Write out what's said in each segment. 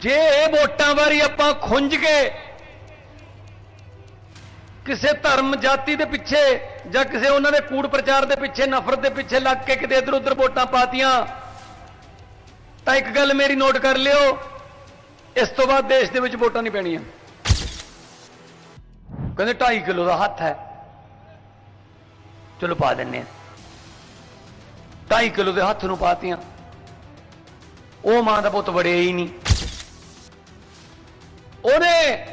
ਜੇ ਇਹ ਵੋਟਾਂ ਵਾਰੀ ਆਪਾਂ ਖੁੰਝ ਕੇ ਕਿਸੇ ਧਰਮ, ਜਾਤੀ ਦੇ ਪਿੱਛੇ ਜਾਂ ਕਿਸੇ ਉਹਨਾਂ ਦੇ ਕੂੜ ਪ੍ਰਚਾਰ ਦੇ ਪਿੱਛੇ, ਨਫ਼ਰਤ ਦੇ ਪਿੱਛੇ ਲੱਗ ਕੇ ਕਿਤੇ ਇੱਧਰ ਉੱਧਰ ਵੋਟਾਂ ਪਾਤੀਆਂ, ਤਾਂ ਇੱਕ ਗੱਲ ਮੇਰੀ ਨੋਟ ਕਰ ਲਿਓ, ਇਸ ਤੋਂ ਬਾਅਦ ਦੇਸ਼ ਦੇ ਵਿੱਚ ਵੋਟਾਂ ਨਹੀਂ ਪੈਣੀਆਂ। ਕਹਿੰਦੇ 2.5 ਕਿਲੋ ਦਾ ਹੱਥ ਹੈ। ਚਲੋ ਪਾ ਦਿੰਨੇ ਆ 2.5 ਕਿਲੋ ਦੇ ਹੱਥ ਨੂੰ ਪਾਤੀਆਂ। ਉਹ ਮਾਂ ਦਾ ਪੁੱਤ ਵੜਿਆ ਹੀ ਨਹੀਂ। ਉਹਨੇ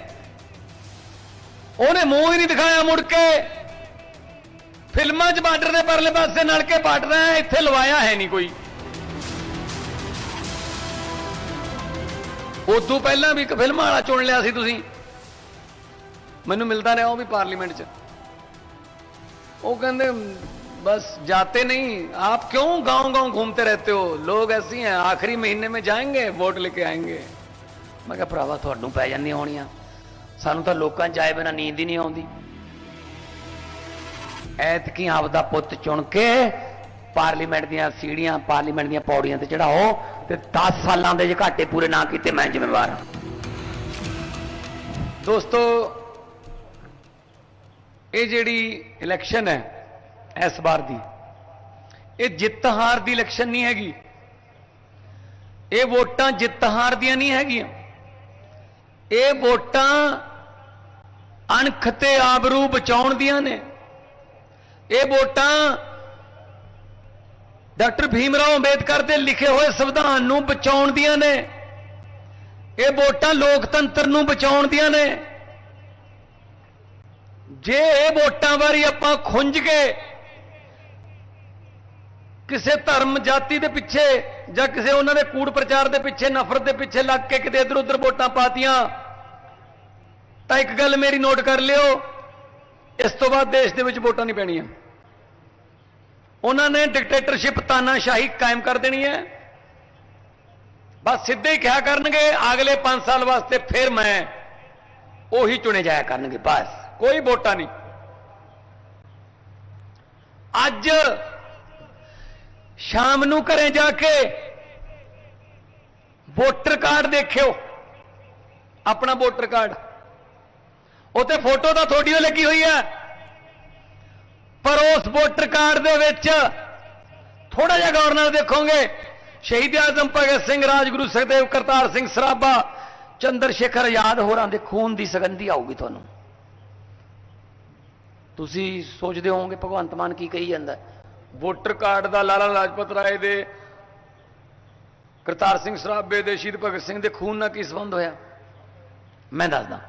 ਉਹਨੇ ਮੂੰਹ ਹੀ ਨਹੀਂ ਦਿਖਾਇਆ ਮੁੜ ਕੇ ਫਿਲਮਾਂ 'ਚ ਬਾਰਡਰ ਦੇ ਪਰਲੇ ਪਾਸੇ ਨਲਕੇ ਪਾਟਦਾ ਹੈ ਇੱਥੇ ਲਵਾਇਆ ਹੈ ਨਹੀਂ ਕੋਈ ਉਦੋਂ ਪਹਿਲਾਂ ਵੀ ਇੱਕ ਫਿਲਮ ਵਾਲਾ ਚੁਣ ਲਿਆ ਸੀ ਤੁਸੀਂ ਮੈਨੂੰ ਮਿਲਦਾ ਰਿਹਾ ਉਹ ਵੀ ਪਾਰਲੀਮੈਂਟ 'ਚ वो कहते बस जाते नहीं आप क्यों गांव गांव घूमते रहते हो लोग ऐसे हैं आखिरी महीने में जाएंगे वोट लेके आएंगे ਮੈਂ ਕਿਹਾ ਭਰਾਵਾ ਤੁਹਾਨੂੰ ਪੈ ਜਾਂਦੀਆਂ ਹੋਣੀਆਂ। ਸਾਨੂੰ ਤਾਂ ਲੋਕਾਂ 'ਚ ਆਏ ਬਿਨਾ ਨੀਂਦ ਹੀ ਨਹੀਂ ਆਉਂਦੀ। ਐਤਕੀ ਆਪਦਾ ਪੁੱਤ ਚੁਣ ਕੇ ਪਾਰਲੀਮੈਂਟ ਦੀਆਂ ਸੀੜੀਆਂ, ਪਾਰਲੀਮੈਂਟ ਦੀਆਂ ਪੌੜੀਆਂ ਤੇ ਚੜਾਓ ਤੇ 10 ਸਾਲਾਂ ਦੇ ਜੇ ਘਾਟੇ ਪੂਰੇ ਨਾ ਕੀਤੇ ਮੈਂ ਜ਼ਿੰਮੇਵਾਰ ਹਾਂ। ਦੋਸਤੋ, ਇਹ ਜਿਹੜੀ ਇਲੈਕਸ਼ਨ ਹੈ ਇਸ ਵਾਰ ਦੀ, ਇਹ ਜਿੱਤ ਹਾਰ ਦੀ ਇਲੈਕਸ਼ਨ ਨਹੀਂ ਹੈਗੀ। ਇਹ ਵੋਟਾਂ ਜਿੱਤ ਹਾਰ ਦੀਆਂ ਨਹੀਂ ਹੈਗੀਆਂ। ਇਹ ਵੋਟਾਂ ਅਣਖ ਤੇ ਆਬਰੂ ਬਚਾਉਣ ਦੀਆਂ ਨੇ। ਇਹ ਵੋਟਾਂ ਡਾਕਟਰ ਭੀਮ ਰਾਓ ਅੰਬੇਦਕਰ ਦੇ ਲਿਖੇ ਹੋਏ ਸੰਵਿਧਾਨ ਨੂੰ ਬਚਾਉਣ ਦੀਆਂ ਨੇ। ਇਹ ਵੋਟਾਂ ਲੋਕਤੰਤਰ ਨੂੰ ਬਚਾਉਣ ਦੀਆਂ ਨੇ। ਜੇ ਇਹ ਵੋਟਾਂ ਵਾਰੀ ਆਪਾਂ ਖੁੰਝ ਕੇ ਕਿਸੇ ਧਰਮ ਜਾਤੀ ਦੇ ਪਿੱਛੇ ਜਾਂ ਕਿਸੇ ਉਹਨਾਂ ਦੇ ਕੂੜ ਪ੍ਰਚਾਰ ਦੇ ਪਿੱਛੇ, ਨਫ਼ਰਤ ਦੇ ਪਿੱਛੇ ਲੱਗ ਕੇ ਕਿਤੇ ਇੱਧਰ ਉੱਧਰ ਵੋਟਾਂ ਪਾਤੀਆਂ, ਤਾਂ ਇੱਕ ਗੱਲ ਮੇਰੀ ਨੋਟ ਕਰ ਲਿਓ, ਇਸ ਤੋਂ ਬਾਅਦ ਦੇਸ਼ ਦੇ ਵਿੱਚ ਵੋਟਾਂ ਨਹੀਂ ਪੈਣੀਆਂ। ਉਹਨਾਂ ਨੇ ਡਿਕਟੇਟਰਸ਼ਿਪ ਤਾਨਾਸ਼ਾਹੀ ਕਾਇਮ ਕਰ ਦੇਣੀ ਹੈ। ਬਸ ਸਿੱਧੇ ਹੀ ਕਿਹਾ ਕਰਨਗੇ, ਅਗਲੇ 5 ਸਾਲ ਵਾਸਤੇ ਫਿਰ ਮੈਂ ਉਹੀ ਚੁਣੇ ਜਾਇਆ ਕਰਨਗੇ, ਬਸ, ਕੋਈ ਵੋਟਾਂ ਨਹੀਂ। ਅੱਜ ਸ਼ਾਮ ਨੂੰ ਘਰੇ ਜਾ ਕੇ ਵੋਟਰ ਕਾਰਡ ਦੇਖਿਓ। ਆਪਣਾ ਵੋਟਰ ਕਾਰਡ। ਉੱਤੇ ਫੋਟੋ ਤਾਂ ਤੁਹਾਡੀ ਲੱਗੀ ਹੋਈ ਹੈ। ਪਰ ਉਸ ਵੋਟਰ ਕਾਰਡ ਦੇ ਵਿੱਚ ਥੋੜਾ ਜਿਹਾ ਗੌਰ ਨਾਲ ਦੇਖੋਗੇ। ਸ਼ਹੀਦ ਆਜ਼ਮ ਭਗਤ ਸਿੰਘ, ਰਾਜਗੁਰੂ ਸੁਖਦੇਵ ਕਰਤਾਰ ਸਿੰਘ ਸਰਾਭਾ, ਚੰਦਰ ਸ਼ੇਖਰ ਆਜ਼ਾਦ ਹੋਰਾਂ ਦੇ ਖੂਨ ਦੀ ਸੁਗੰਧੀ ਆਊਗੀ ਤੁਹਾਨੂੰ। ਤੁਸੀਂ ਸੋਚਦੇ ਹੋਵੋਗੇ ਭਗਵੰਤ ਮਾਨ ਕੀ ਕਹੀ ਜਾਂਦਾ ਵੋਟਰ ਕਾਰਡ ਦਾ ਲਾਲਾ ਲਾਜਪਤ ਰਾਏ ਦੇ, ਕਰਤਾਰ ਸਿੰਘ ਸਰਾਭੇ ਦੇ, ਸ਼ਹੀਦ ਭਗਤ ਸਿੰਘ ਦੇ ਖੂਨ ਨਾਲ ਕੀ ਸੰਬੰਧ ਹੋਇਆ? ਮੈਂ ਦੱਸਦਾ।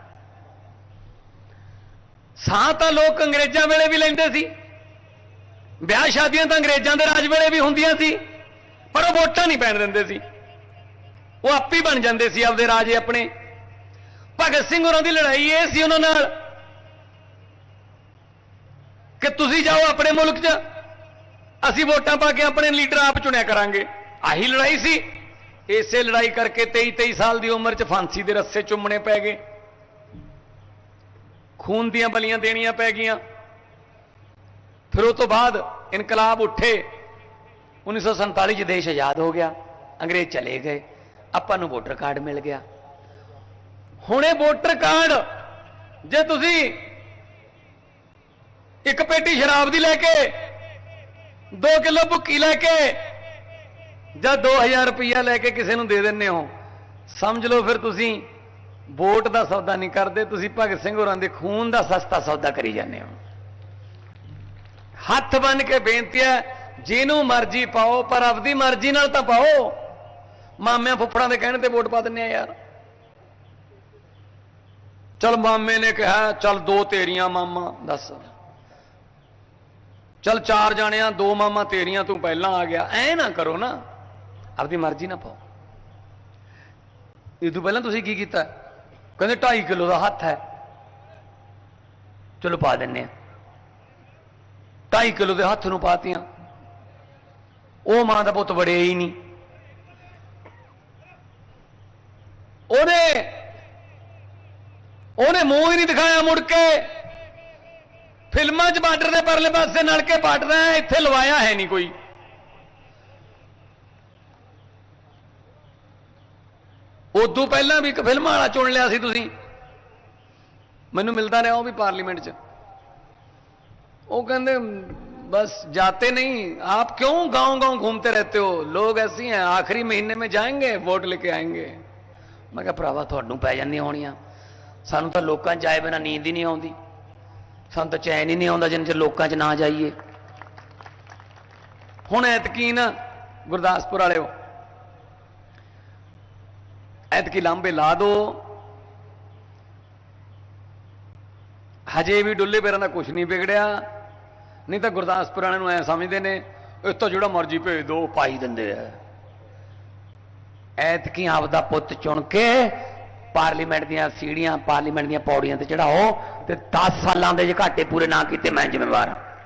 ਸਾਹ ਤਾਂ ਲੋਕ ਅੰਗਰੇਜ਼ਾਂ ਵੇਲੇ ਵੀ ਲੈਂਦੇ ਸੀ। ਵਿਆਹ ਸ਼ਾਦੀਆਂ ਤਾਂ ਅੰਗਰੇਜ਼ਾਂ ਦੇ ਰਾਜ ਵੇਲੇ ਵੀ ਹੁੰਦੀਆਂ ਸੀ। ਪਰ ਉਹ ਵੋਟਾਂ ਨਹੀਂ ਪੈਣ ਦਿੰਦੇ ਸੀ। ਉਹ ਆਪੇ ਹੀ ਬਣ ਜਾਂਦੇ ਸੀ ਆਪਦੇ ਰਾਜੇ ਆਪਣੇ। ਭਗਤ ਸਿੰਘ ਹੋਰਾਂ ਦੀ ਲੜਾਈ ਇਹ ਸੀ ਉਹਨਾਂ ਨਾਲ ਕਿ ਤੁਸੀਂ ਜਾਓ ਆਪਣੇ ਮੁਲਕ 'ਚ। ਅਸੀਂ ਵੋਟਾਂ ਪਾ ਕੇ ਆਪਣੇ ਲੀਡਰ ਆਪ ਚੁਣਿਆ ਕਰਾਂਗੇ। ਆਹੀ ਲੜਾਈ ਸੀ। ਇਸੇ ਲੜਾਈ ਕਰਕੇ 23 23 ਸਾਲ ਦੀ ਉਮਰ 'ਚ ਫਾਂਸੀ ਦੇ ਰੱਸੇ ਚੁੰਮਣੇ ਪੈ ਗਏ। ਖੂਨ ਦੀਆਂ ਬਲੀਆਂ ਦੇਣੀਆਂ ਪੈ ਗਈਆਂ। ਫਿਰ ਉਹ ਤੋਂ ਬਾਅਦ ਇਨਕਲਾਬ ਉੱਠੇ। 1947 ਚ ਦੇਸ਼ ਆਜ਼ਾਦ ਹੋ ਗਿਆ। ਅੰਗਰੇਜ਼ ਚਲੇ ਗਏ। ਆਪਾਂ ਨੂੰ ਵੋਟਰ ਕਾਰਡ ਮਿਲ ਗਿਆ। ਹੁਣ ਇਹ ਵੋਟਰ ਕਾਰਡ, ਜੇ ਤੁਸੀਂ ਇੱਕ ਪੇਟੀ ਸ਼ਰਾਬ ਦੀ ਲੈ ਕੇ 2 ਕਿਲੋ ਭੁੱਕੀ ਲੈ ਕੇ ਜਾਂ 2000 ਰੁਪਇਆ ਲੈ ਕੇ ਕਿਸੇ ਨੂੰ ਦੇ ਦਿੰਦੇ ਹੋ। ਸਮਝ ਲਓ ਫਿਰ ਤੁਸੀਂ, ਵੋਟ ਦਾ ਸੌਦਾ ਨਹੀਂ ਕਰਦੇ, ਤੁਸੀਂ ਭਗਤ ਸਿੰਘ ਹੋਰਾਂ ਦੇ ਖੂਨ ਦਾ ਸਸਤਾ ਸੌਦਾ ਕਰੀ ਜਾਂਦੇ ਹੋ। ਹੱਥ ਬੰਨ ਕੇ ਬੇਨਤੀ ਹੈ, ਜਿਹਨੂੰ ਮਰਜ਼ੀ ਪਾਓ, ਪਰ ਆਪਦੀ ਮਰਜ਼ੀ ਨਾਲ ਤਾਂ ਪਾਓ। ਮਾਮਿਆਂ ਫੁੱਫੜਾਂ ਦੇ ਕਹਿਣ ਤੇ ਵੋਟ ਪਾ ਦਿੰਨੇ ਆ ਯਾਰ। ਚਲ ਮਾਮੇ ਨੇ ਕਿਹਾ, ਚਲ ਦੋ ਤੇਰੀਆਂ ਮਾਮਾ, ਦੱਸ। ਚਲ ਚਾਰ ਜਾਣਿਆਂ, ਦੋ ਮਾਮਾ ਤੇਰੀਆਂ ਤੂੰ ਪਹਿਲਾਂ ਆ ਗਿਆ। ਐ ਨਾ ਕਰੋ ਨਾ। ਆਪਦੀ ਮਰਜ਼ੀ ਨਾ ਪਾਓ। ਇਹ ਤੋਂ ਪਹਿਲਾਂ ਤੁਸੀਂ ਕੀ ਕੀਤਾ? ਕਹਿੰਦੇ 2.5 ਕਿਲੋ ਦਾ ਹੱਥ ਹੈ। ਚਲੋ ਪਾ ਦਿੰਨੇ ਆ 2.5 ਕਿਲੋ ਦੇ ਹੱਥ ਨੂੰ ਪਾਤੀਆਂ। ਉਹ ਮਾਂ ਦਾ ਪੁੱਤ ਵੜਿਆ ਹੀ ਨਹੀਂ। ਉਹਨੇ ਉਹਨੇ ਮੂੰਹ ਹੀ ਨਹੀਂ ਦਿਖਾਇਆ ਮੁੜ ਕੇ। ਫਿਲਮਾਂ 'ਚ ਬਾਰਡਰ ਦੇ ਪਰਲੇ ਪਾਸੇ ਨਲਕੇ ਪਾਟਦਾ ਹੈ ਇੱਥੇ ਲਵਾਇਆ ਹੈ ਨਹੀਂ ਕੋਈ ਉਦੋਂ ਪਹਿਲਾਂ ਵੀ ਇੱਕ ਫਿਲਮਾਂ ਵਾਲਾ ਚੁਣ ਲਿਆ ਸੀ ਤੁਸੀਂ ਮੈਨੂੰ ਮਿਲਦਾ ਰਿਹਾ ਉਹ ਵੀ ਪਾਰਲੀਮੈਂਟ 'ਚ वो कहते बस जाते नहीं आप क्यों गांव गांव घूमते रहते हो लोग ऐसे ही हैं आखिरी महीने में जाएंगे वोट लेके आएंगे ਮੈਂ ਕਿਹਾ ਭਰਾਵਾ ਤੁਹਾਨੂੰ ਪੈ ਜਾਂਦੀਆਂ ਹੋਣੀਆਂ ਸਾਨੂੰ ਤਾਂ ਲੋਕਾਂ 'ਚ ਆਏ ਬਿਨਾ ਨੀਂਦ ਹੀ ਨਹੀਂ ਆਉਂਦੀ ਸਾਨੂੰ ਤਾਂ ਚੈਨ ਹੀ ਨਹੀਂ ਆਉਂਦਾ ਜਿੰਨ ਚਿਰ ਲੋਕਾਂ 'ਚ ਨਾ ਜਾਈਏ। ਹੁਣ ਐਤਕੀ ਨਾ ਗੁਰਦਾਸਪੁਰ ਵਾਲਿਓ, ਐਤਕੀ ਲਾਂਬੇ ਲਾ ਦੋ। ਹਜੇ ਵੀ ਡੁੱਲੇ ਪੈਰਾਂ ਦਾ ਕੁਝ ਨਹੀਂ ਵਿਗੜਿਆ। ਨਹੀਂ ਤਾਂ ਗੁਰਦਾਸਪੁਰ ਵਾਲਿਆਂ ਨੂੰ ਐ ਸਮਝਦੇ ਨੇ ਇਹ ਤਾਂ ਜਿਹੜਾ ਮਰਜ਼ੀ ਭੇਜ ਦੋ ਪਾਈ ਦਿੰਦੇ ਆ। ਐਤਕੀ ਆਪਦਾ ਪੁੱਤ ਚੁਣ ਕੇ ਪਾਰਲੀਮੈਂਟ ਦੀਆਂ ਸੀੜੀਆਂ, ਪਾਰਲੀਮੈਂਟ ਦੀਆਂ ਪੌੜੀਆਂ ਤੇ ਚੜਾਓ ਤੇ 10 ਸਾਲਾਂ ਦੇ ਜੇ ਘਾਟੇ ਪੂਰੇ ਨਾ ਕੀਤੇ, ਮੈਂ ਜ਼ਿੰਮੇਵਾਰ ਹਾਂ।